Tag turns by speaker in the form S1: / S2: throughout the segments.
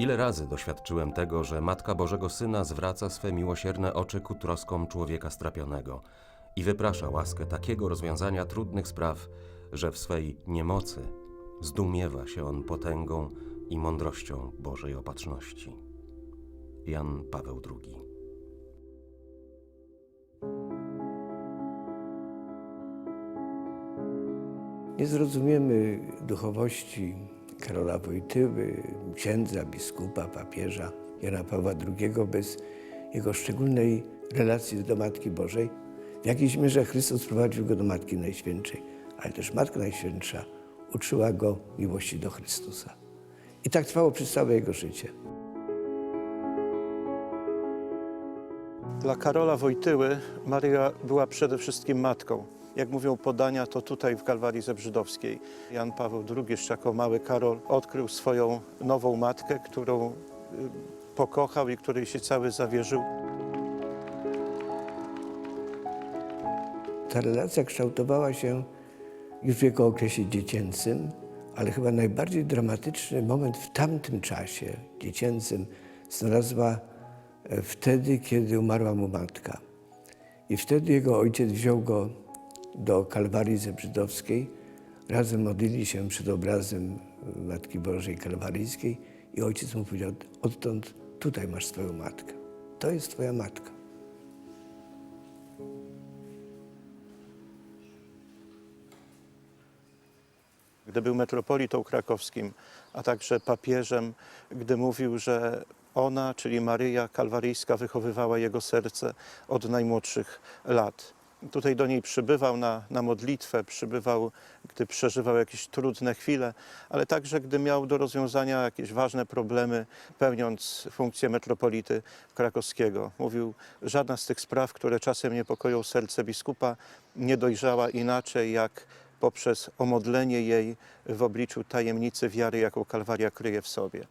S1: Ile razy doświadczyłem tego, że Matka Bożego Syna zwraca swe miłosierne oczy ku troskom człowieka strapionego i wyprasza łaskę takiego rozwiązania trudnych spraw, że w swej niemocy zdumiewa się on potęgą i mądrością Bożej opatrzności. Jan Paweł II
S2: Nie zrozumiemy duchowości Karola Wojtyły, księdza, biskupa, papieża Jana Pawła II bez jego szczególnej relacji do Matki Bożej. W jakiejś mierze Chrystus prowadził go do Matki Najświętszej, ale też Matka Najświętsza uczyła go miłości do Chrystusa. I tak trwało przez całe jego życie.
S3: Dla Karola Wojtyły Maryja była przede wszystkim matką. Jak mówią podania, to tutaj w Kalwarii Zebrzydowskiej Jan Paweł II jeszcze jako mały Karol odkrył swoją nową matkę, którą y, pokochał i której się cały zawierzył.
S2: Ta relacja kształtowała się już w jego okresie dziecięcym, ale chyba najbardziej dramatyczny moment w tamtym czasie dziecięcym znalazła e, wtedy, kiedy umarła mu matka. I wtedy jego ojciec wziął go do Kalwarii Zebrzydowskiej. Razem modlili się przed obrazem Matki Bożej Kalwaryjskiej i ojciec mu powiedział, odtąd tutaj masz swoją matkę. To jest twoja matka.
S3: gdy był metropolitą krakowskim, a także papieżem, gdy mówił, że ona, czyli Maryja Kalwaryjska, wychowywała jego serce od najmłodszych lat. Tutaj do niej przybywał na, na modlitwę, przybywał, gdy przeżywał jakieś trudne chwile, ale także gdy miał do rozwiązania jakieś ważne problemy, pełniąc funkcję metropolity krakowskiego. Mówił, żadna z tych spraw, które czasem niepokoją serce biskupa, nie dojrzała inaczej jak poprzez omodlenie jej w obliczu tajemnicy wiary, jaką Kalwaria kryje w sobie.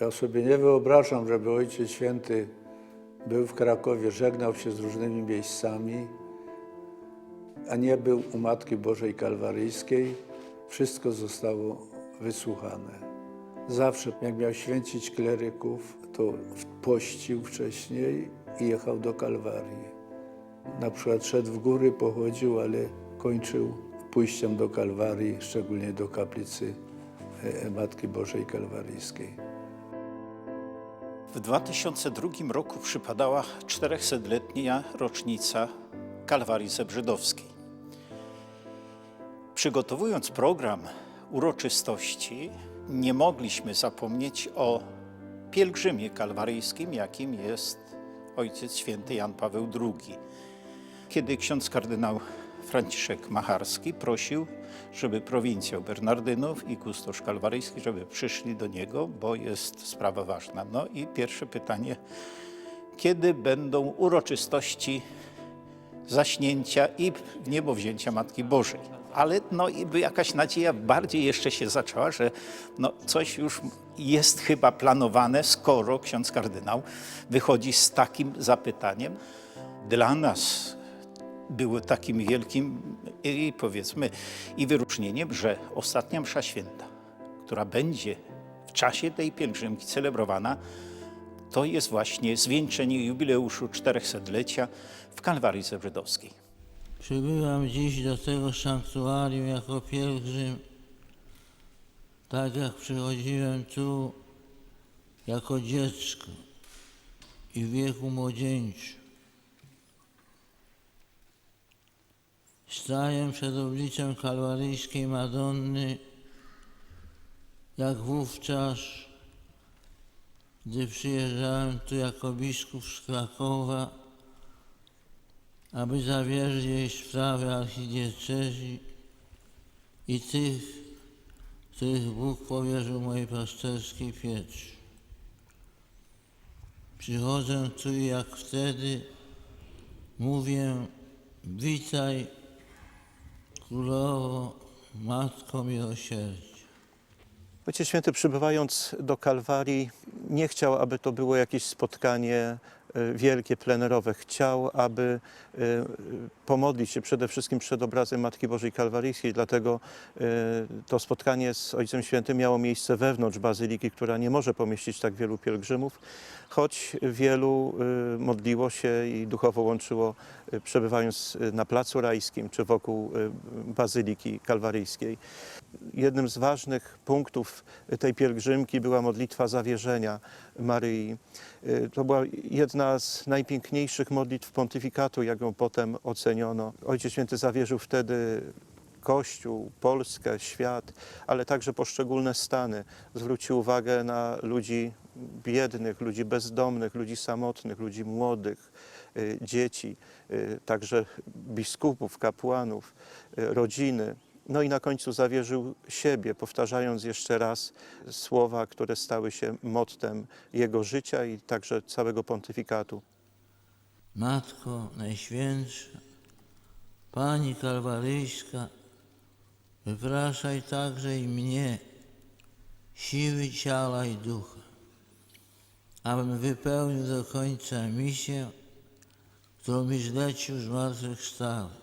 S4: Ja sobie nie wyobrażam, żeby Ojciec Święty był w Krakowie, żegnał się z różnymi miejscami, a nie był u Matki Bożej Kalwaryjskiej. Wszystko zostało wysłuchane. Zawsze, jak miał święcić kleryków, to pościł wcześniej i jechał do Kalwarii. Na przykład szedł w góry, pochodził, ale kończył pójściem do Kalwarii, szczególnie do kaplicy e, Matki Bożej Kalwaryjskiej.
S5: W 2002 roku przypadała 400-letnia rocznica Kalwarii Zebrzydowskiej. Przygotowując program uroczystości, nie mogliśmy zapomnieć o pielgrzymie kalwaryjskim, jakim jest Ojciec Święty Jan Paweł II. Kiedy ksiądz kardynał Franciszek Macharski prosił, żeby prowincjał Bernardynów i kustosz kalwaryjski, żeby przyszli do niego, bo jest sprawa ważna. No i pierwsze pytanie, kiedy będą uroczystości zaśnięcia i w niebo wzięcia Matki Bożej. Ale no i by jakaś nadzieja bardziej jeszcze się zaczęła, że no coś już jest chyba planowane, skoro ksiądz kardynał wychodzi z takim zapytaniem. Dla nas było takim wielkim i powiedzmy i wyróżnieniem, że ostatnia msza święta, która będzie w czasie tej pielgrzymki celebrowana, to jest właśnie zwieńczenie jubileuszu 400-lecia w Kalwarii Zebrzydowskiej.
S6: Przybyłam dziś do tego sanktuarium jako pielgrzym, tak jak przychodziłem tu jako dziecko i w wieku młodzieńczym. Staję przed obliczem kalwaryjskiej Madonny, jak wówczas, gdy przyjeżdżałem tu jako biskup z Krakowa, aby zawierzyć jej sprawy archidiecezji i tych, których Bóg powierzył mojej pasterskiej pieczy. Przychodzę tu jak wtedy mówię, Witaj, Królowo, Matko Miłosierdzia.
S3: Ojciec Święty przybywając do Kalwarii nie chciał, aby to było jakieś spotkanie wielkie, plenerowe. Chciał, aby e, e, pomodlić się przede wszystkim przed obrazem Matki Bożej Kalwaryjskiej. Dlatego to spotkanie z Ojcem Świętym miało miejsce wewnątrz bazyliki, która nie może pomieścić tak wielu pielgrzymów, choć wielu modliło się i duchowo łączyło, przebywając na Placu Rajskim czy wokół Bazyliki Kalwaryjskiej. Jednym z ważnych punktów tej pielgrzymki była modlitwa zawierzenia Maryi. Y, To była jedna z najpiękniejszych modlitw pontyfikatu, jak ją potem oceniono. Ojciec Święty zawierzył wtedy Kościół, Polskę, świat, ale także poszczególne stany. Zwrócił uwagę na ludzi biednych, ludzi bezdomnych, ludzi samotnych, ludzi młodych, y, dzieci, y, także biskupów, kapłanów, rodziny. No i na końcu zawierzył siebie, powtarzając jeszcze raz słowa, które stały się mottem jego życia i także całego pontyfikatu.
S6: Matko Najświętsza, Pani Kalwaryjska, wypraszaj także i mnie siły ciała i ducha, abym wypełnił do końca misję, którą mi zlecił zmartwychwstały.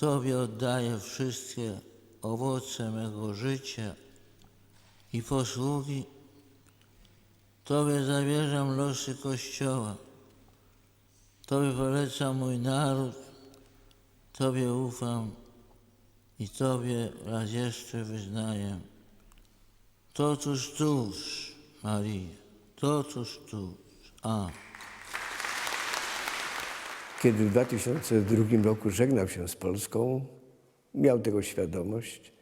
S6: Tobie oddaję wszystkie owoce mego życia i posługi. Tobie zawierzam losy Kościoła. Tobie polecam mój naród, Tobie ufam i Tobie raz jeszcze wyznaję. Totuż tuż, Maria, totuż tuż. Amen.
S2: Kiedy w 2002 roku żegnał się z Polską, miał tego świadomość.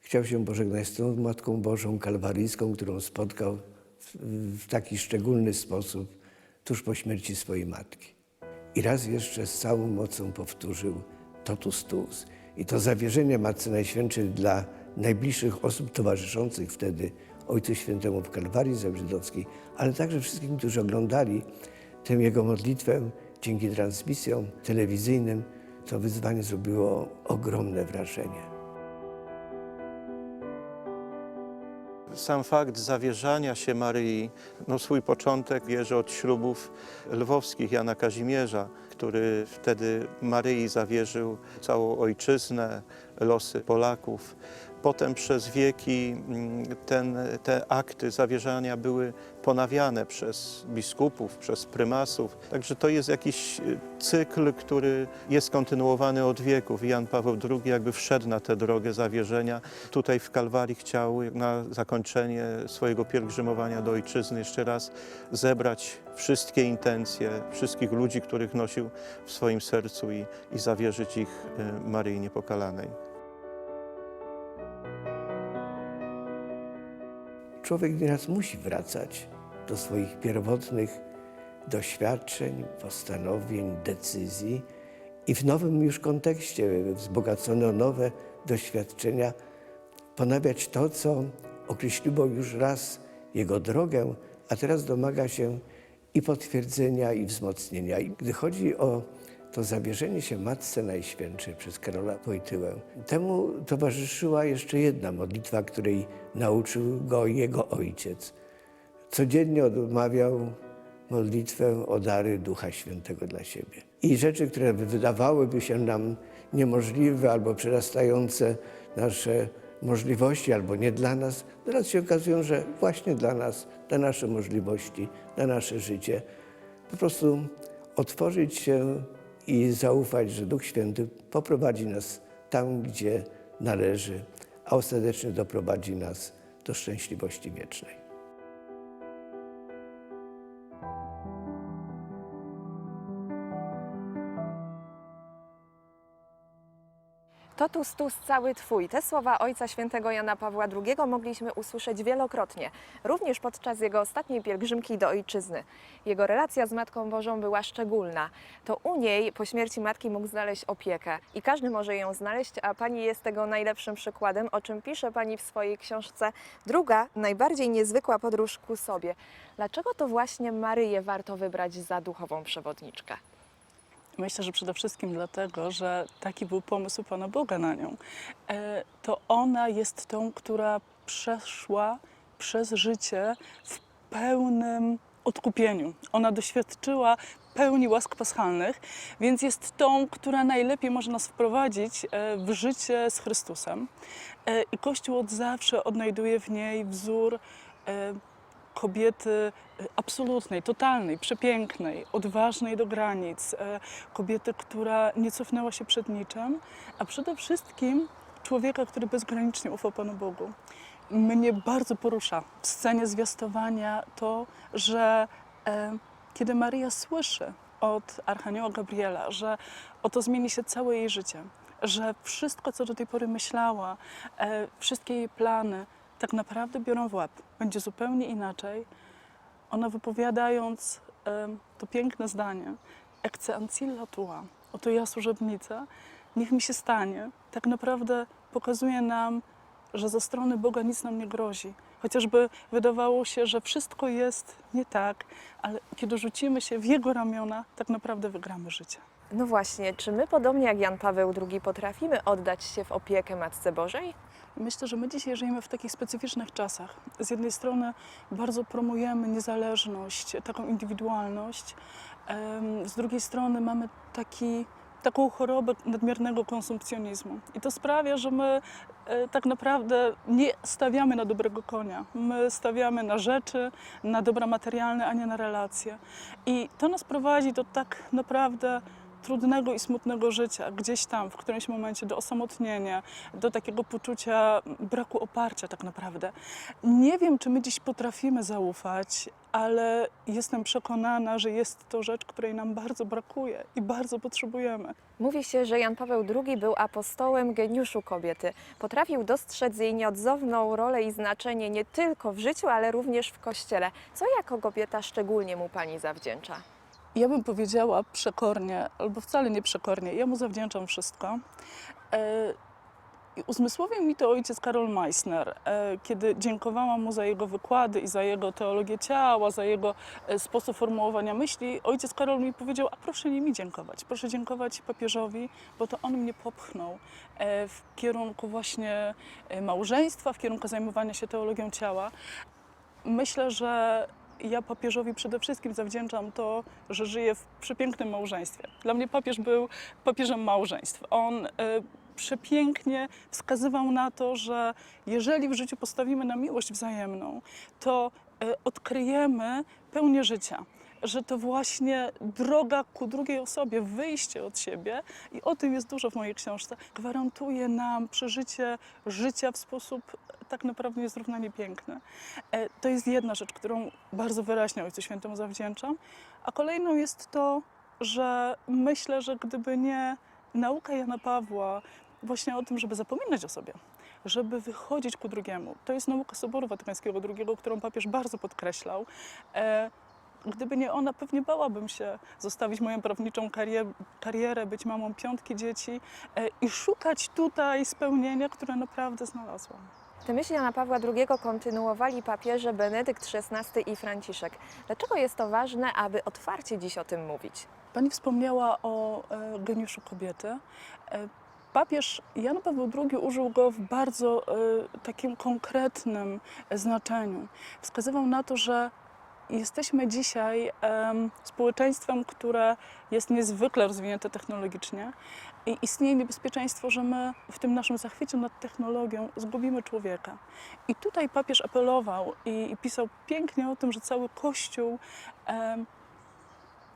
S2: Chciał się pożegnać z tą Matką Bożą Kalwaryjską, którą spotkał w, w taki szczególny sposób tuż po śmierci swojej matki. I raz jeszcze z całą mocą powtórzył totus tuus. I to zawierzenie Matce Najświętszej dla najbliższych osób towarzyszących wtedy Ojcu Świętemu w Kalwarii Zebrzydowskiej, ale także wszystkim, którzy oglądali tę jego modlitwę dzięki transmisjom telewizyjnym, to wyzwanie zrobiło ogromne wrażenie.
S3: Sam fakt zawierzania się Maryi, no swój początek bierze od ślubów lwowskich Jana Kazimierza, który wtedy Maryi zawierzył całą ojczyznę, losy Polaków. Potem przez wieki mm, ten, te akty zawierzania były ponawiane przez biskupów, przez prymasów. Także to jest jakiś y, cykl, który jest kontynuowany od wieków. Jan Paweł II jakby wszedł na tę drogę zawierzenia. Tutaj w Kalwarii chciał na zakończenie swojego pielgrzymowania do ojczyzny jeszcze raz zebrać wszystkie intencje, wszystkich ludzi, których nosił w swoim sercu i, i zawierzyć ich y, Maryi Niepokalanej.
S2: Człowiek nieraz musi wracać do swoich pierwotnych doświadczeń, postanowień, decyzji i w nowym już kontekście, wzbogacone o nowe doświadczenia, ponawiać to, co określiło już raz jego drogę, a teraz domaga się i potwierdzenia, i wzmocnienia. I gdy chodzi o to zawierzenie się Matce Najświętszej przez Karola Wojtyłę, temu towarzyszyła jeszcze jedna modlitwa, której nauczył go jego ojciec. Codziennie odmawiał modlitwę o dary Ducha Świętego dla siebie. I rzeczy, które wydawałyby się nam niemożliwe albo przerastające nasze możliwości, albo nie dla nas, teraz się okazują, że właśnie dla nas, dla nasze możliwości, na nasze życie. Po prostu otworzyć się i zaufać, że Duch Święty poprowadzi nas tam, gdzie należy, a ostatecznie doprowadzi nas do szczęśliwości wiecznej.
S7: Totus tus cały Twój. Te słowa Ojca Świętego Jana Pawła II mogliśmy usłyszeć wielokrotnie, również podczas jego ostatniej pielgrzymki do Ojczyzny. Jego relacja z Matką Bożą była szczególna. To u niej po śmierci matki mógł znaleźć opiekę i każdy może ją znaleźć, a Pani jest tego najlepszym przykładem, o czym pisze Pani w swojej książce Druga, najbardziej niezwykła podróż ku sobie. Dlaczego to właśnie Maryję warto wybrać za duchową przewodniczkę?
S8: Myślę, że przede wszystkim dlatego, że taki był pomysł Pana Boga na nią. E, To ona jest tą, która przeszła przez życie w pełnym odkupieniu. Ona doświadczyła pełni łask paschalnych, więc jest tą, która najlepiej może nas wprowadzić e, w życie z Chrystusem. E, I Kościół od zawsze odnajduje w niej wzór kobiety e, absolutnej, totalnej, przepięknej, odważnej do granic, e, kobiety, która nie cofnęła się przed niczym, a przede wszystkim człowieka, który bezgranicznie ufał Panu Bogu. Mnie bardzo porusza w scenie zwiastowania to, że e, kiedy Maria słyszy od Archanioła Gabriela, że oto zmieni się całe jej życie, że wszystko, co do tej pory myślała, e, wszystkie jej plany, tak naprawdę biorą w łeb. Będzie zupełnie inaczej. Ona wypowiadając to piękne zdanie, Ecce ancilla tua, oto ja służebnica, niech mi się stanie, tak naprawdę pokazuje nam, że ze strony Boga nic nam nie grozi. Chociażby wydawało się, że wszystko jest nie tak, ale kiedy rzucimy się w Jego ramiona, tak naprawdę wygramy życie.
S7: No właśnie, czy my podobnie jak Jan Paweł II potrafimy oddać się w opiekę Matce Bożej?
S8: Myślę, że my dzisiaj żyjemy w takich specyficznych czasach. Z jednej strony bardzo promujemy niezależność, taką indywidualność, z drugiej strony mamy taki, taką chorobę nadmiernego konsumpcjonizmu. I to sprawia, że my e, tak naprawdę nie stawiamy na dobrego konia. My stawiamy na rzeczy, na dobra materialne, a nie na relacje. I to nas prowadzi do tak naprawdę trudnego i smutnego życia, gdzieś tam w którymś momencie do osamotnienia, do takiego poczucia braku oparcia tak naprawdę. Nie wiem, czy my dziś potrafimy zaufać, ale jestem przekonana, że jest to rzecz, której nam bardzo brakuje i bardzo potrzebujemy.
S7: Mówi się, że Jan Paweł II był apostołem geniuszu kobiety. Potrafił dostrzec jej nieodzowną rolę i znaczenie nie tylko w życiu, ale również w kościele. Co jako kobieta szczególnie mu pani zawdzięcza?
S8: Ja bym powiedziała przekornie, albo wcale nie przekornie, ja mu zawdzięczam wszystko. E, i uzmysłowił mi to ojciec Karol Meissner, e, kiedy dziękowałam mu za jego wykłady i za jego teologię ciała, za jego e, sposób formułowania myśli. Ojciec Karol mi powiedział, a proszę nie mi dziękować, proszę dziękować papieżowi, bo to on mnie popchnął w kierunku właśnie małżeństwa, w kierunku zajmowania się teologią ciała. Myślę, że ja papieżowi przede wszystkim zawdzięczam to, że żyję w przepięknym małżeństwie. Dla mnie papież był papieżem małżeństw. On e, przepięknie wskazywał na to, że jeżeli w życiu postawimy na miłość wzajemną, to e, odkryjemy pełnię życia. Że to właśnie droga ku drugiej osobie, wyjście od siebie, i o tym jest dużo w mojej książce, gwarantuje nam przeżycie życia w sposób e, tak naprawdę niezrównanie piękny. E, To jest jedna rzecz, którą bardzo wyraźnie Ojcu Świętemu zawdzięczam. A kolejną jest to, że myślę, że gdyby nie nauka Jana Pawła właśnie o tym, żeby zapominać o sobie, żeby wychodzić ku drugiemu. To jest nauka Soboru Watykańskiego II, którą papież bardzo podkreślał. Gdyby nie ona, pewnie bałabym się zostawić moją prawniczą karier- karierę, być mamą piątki dzieci e, i szukać tutaj spełnienia, które naprawdę znalazłam.
S7: Te myśli Jana Pawła II kontynuowali papieże Benedykt XVI i Franciszek. Dlaczego jest to ważne, aby otwarcie dziś o tym mówić?
S8: Pani wspomniała o e, geniuszu kobiety. E, papież Jan Paweł II użył go w bardzo takim konkretnym znaczeniu. Wskazywał na to, że jesteśmy dzisiaj em, społeczeństwem, które jest niezwykle rozwinięte technologicznie i istnieje niebezpieczeństwo, że my w tym naszym zachwycie nad technologią zgubimy człowieka. I tutaj papież apelował i, i pisał pięknie o tym, że cały Kościół em,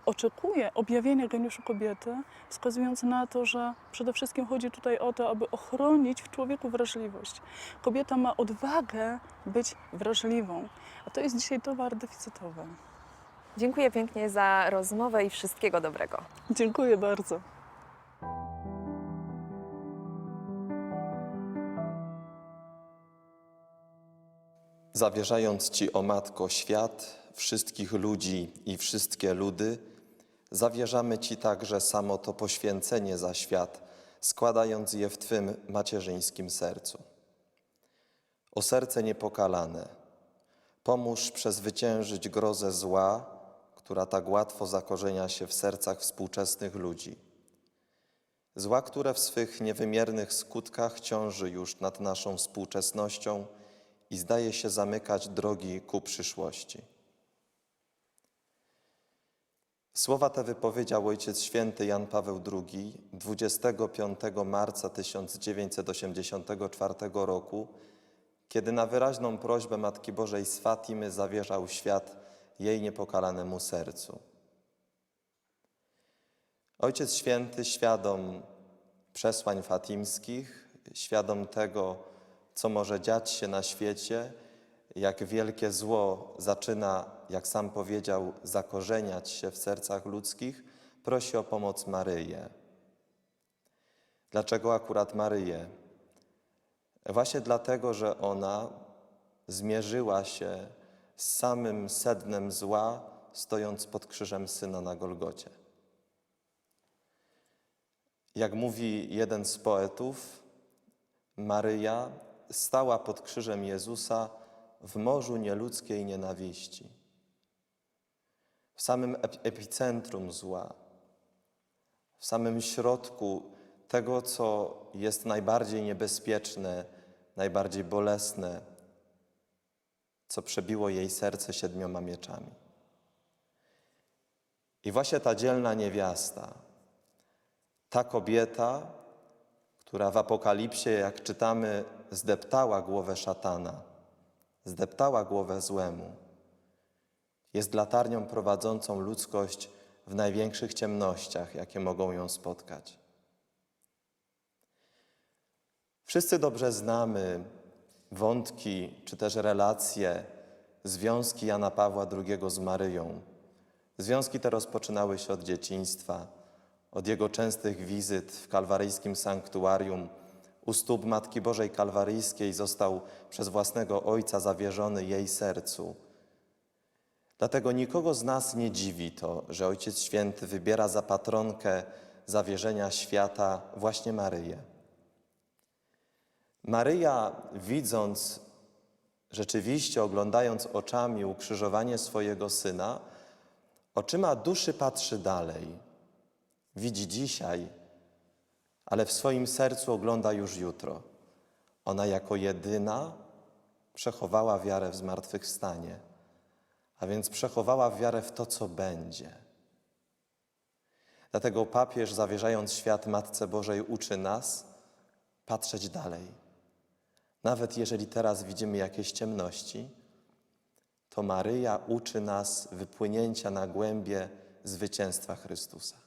S8: oczekuje objawienia geniuszu kobiety, wskazując na to, że przede wszystkim chodzi tutaj o to, aby ochronić w człowieku wrażliwość. Kobieta ma odwagę być wrażliwą, a to jest dzisiaj towar deficytowy.
S7: Dziękuję pięknie za rozmowę i wszystkiego dobrego.
S8: Dziękuję bardzo.
S9: Zawierzając Ci, o Matko, świat, wszystkich ludzi i wszystkie ludy, zawierzamy Ci także samo to poświęcenie za świat, składając je w Twym macierzyńskim sercu. O serce niepokalane, pomóż przezwyciężyć grozę zła, która tak łatwo zakorzenia się w sercach współczesnych ludzi. Zła, które w swych niewymiernych skutkach ciąży już nad naszą współczesnością i zdaje się zamykać drogi ku przyszłości. Słowa te wypowiedział Ojciec Święty Jan Paweł II 25 marca 1984 roku, kiedy na wyraźną prośbę Matki Bożej z Fatimy zawierzał świat jej niepokalanemu sercu. Ojciec Święty, świadom przesłań fatimskich, świadom tego, co może dziać się na świecie, jak wielkie zło zaczyna, jak sam powiedział, zakorzeniać się w sercach ludzkich, prosi o pomoc Maryję. Dlaczego akurat Maryję? Właśnie dlatego, że ona zmierzyła się z samym sednem zła, stojąc pod krzyżem syna na Golgocie. Jak mówi jeden z poetów, Maryja stała pod krzyżem Jezusa w morzu nieludzkiej nienawiści, w samym ep- epicentrum zła, w samym środku tego, co jest najbardziej niebezpieczne, najbardziej bolesne, co przebiło jej serce siedmioma mieczami. I właśnie ta dzielna niewiasta, ta kobieta, która w Apokalipsie, jak czytamy, zdeptała głowę szatana, zdeptała głowę złemu, jest latarnią prowadzącą ludzkość w największych ciemnościach, jakie mogą ją spotkać. Wszyscy dobrze znamy wątki czy też relacje, związki Jana Pawła II z Maryją. Związki te rozpoczynały się od dzieciństwa, od jego częstych wizyt w kalwaryjskim sanktuarium. U stóp Matki Bożej Kalwaryjskiej został przez własnego ojca zawierzony jej sercu. Dlatego nikogo z nas nie dziwi to, że Ojciec Święty wybiera za patronkę zawierzenia świata właśnie Maryję. Maryja, widząc, rzeczywiście oglądając oczami ukrzyżowanie swojego syna, oczyma duszy patrzy dalej. Widzi dzisiaj, ale w swoim sercu ogląda już jutro. Ona jako jedyna przechowała wiarę w zmartwychwstanie, a więc przechowała wiarę w to, co będzie. Dlatego papież, zawierzając świat Matce Bożej, uczy nas patrzeć dalej. Nawet jeżeli teraz widzimy jakieś ciemności, to Maryja uczy nas wypłynięcia na głębie zwycięstwa Chrystusa.